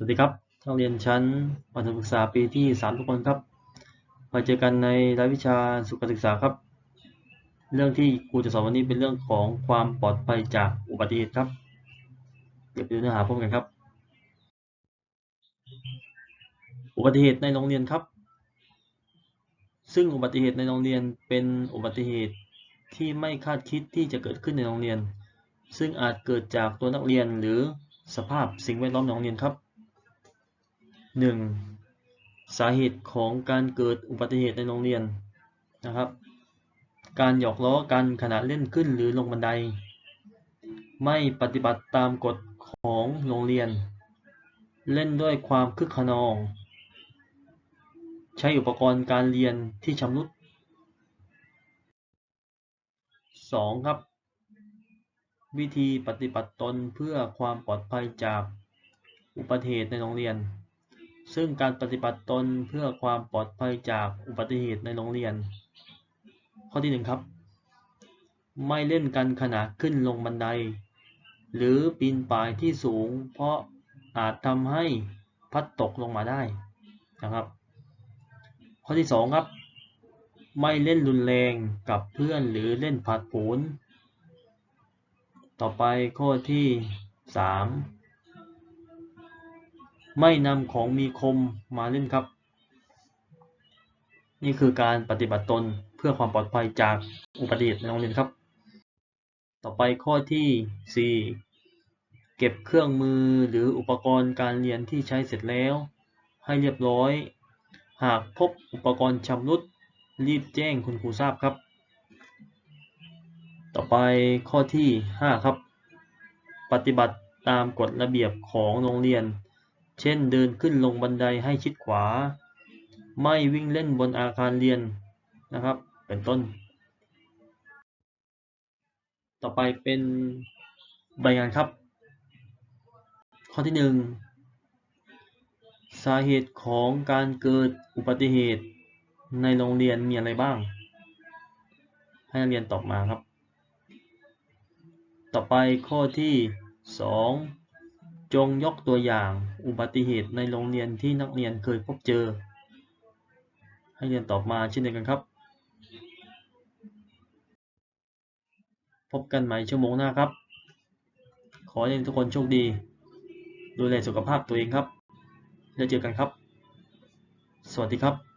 สวัสดีครับนักเรียนชั้นประถมศึกษาปีที่ 3 ทุกคนครับ มาเจอกันในรายวิชาสุขศึกษาครับ เรื่องที่ครูจะสอนวันนี้เป็นเรื่องของความปลอดภัยจากอุบัติเหตุครับ เดี๋ยวไปดูเนื้อหาพร้อมกันครับ อุบัติเหตุในโรงเรียนครับ ซึ่งอุบัติเหตุในโรงเรียนเป็นอุบัติเหตุที่ไม่คาดคิดที่จะเกิดขึ้นในโรงเรียน ซึ่งอาจเกิดจากตัวนักเรียนหรือสภาพสิ่งแวดล้อมในโรงเรียนครับ 1. สาเหตุของการเกิดอุบัติเหตุในโรงเรียนนะครับ การหยอกล้อกันขณะเล่นขึ้นหรือลงบันได ไม่ปฏิบัติตามกฎของโรงเรียน เล่นด้วยความคึกขนอง ใช้อุปกรณ์การเรียนที่ชำรุด 2. ครับ วิธีปฏิบัติตนเพื่อความปลอดภัยจากอุบัติเหตุในโรงเรียน ซึ่งการปฏิบัติตนเพื่อความปลอดภัยจากอุบัติเหตุในโรงเรียน ข้อที่หนึ่งครับ ไม่เล่นกันขณะขึ้นลงบันได หรือปีนป่ายที่สูง เพราะอาจทำให้พัดตกลงมาได้นะครับ ข้อที่สองครับ ไม่เล่นรุนแรงกับเพื่อนหรือเล่นผัดผลต่อไปข้อที่สาม ไม่นำของมีคมมาเล่นครับ นี่คือการปฏิบัติตนเพื่อความปลอดภัยจากอุบัติเหตุในโรงเรียนครับ ต่อไปข้อที่ 4 เก็บเครื่องมือหรืออุปกรณ์การเรียนที่ใช้เสร็จแล้ว ให้เรียบร้อย หากพบอุปกรณ์ชำรุดรีบแจ้งคุณครูทราบครับ ต่อไปข้อที่ 5 ครับ ปฏิบัติตามกฎระเบียบของโรงเรียน เช่นเดินขึ้นลงบันไดให้ชิดขวา ไม่วิ่งเล่นบนอาคารเรียนนะครับ เป็นต้น ต่อไปเป็นใบงานครับ ข้อที่หนึ่งสาเหตุของการเกิดอุบัติเหตุในโรงเรียนมีอะไรบ้าง ให้นักเรียนตอบมาครับ ต่อไปข้อที่2 จงยกตัวอย่างอุบัติเหตุในโรงเรียนที่นักเรียนเคยพบเจอ ให้เรียนตอบมาเช่นเดียวกันครับ พบกันใหม่ชั่วโมงหน้าครับ ขอให้ทุกคนโชคดี ดูแลสุขภาพตัวเองครับ แล้วเจอกันครับ สวัสดีครับ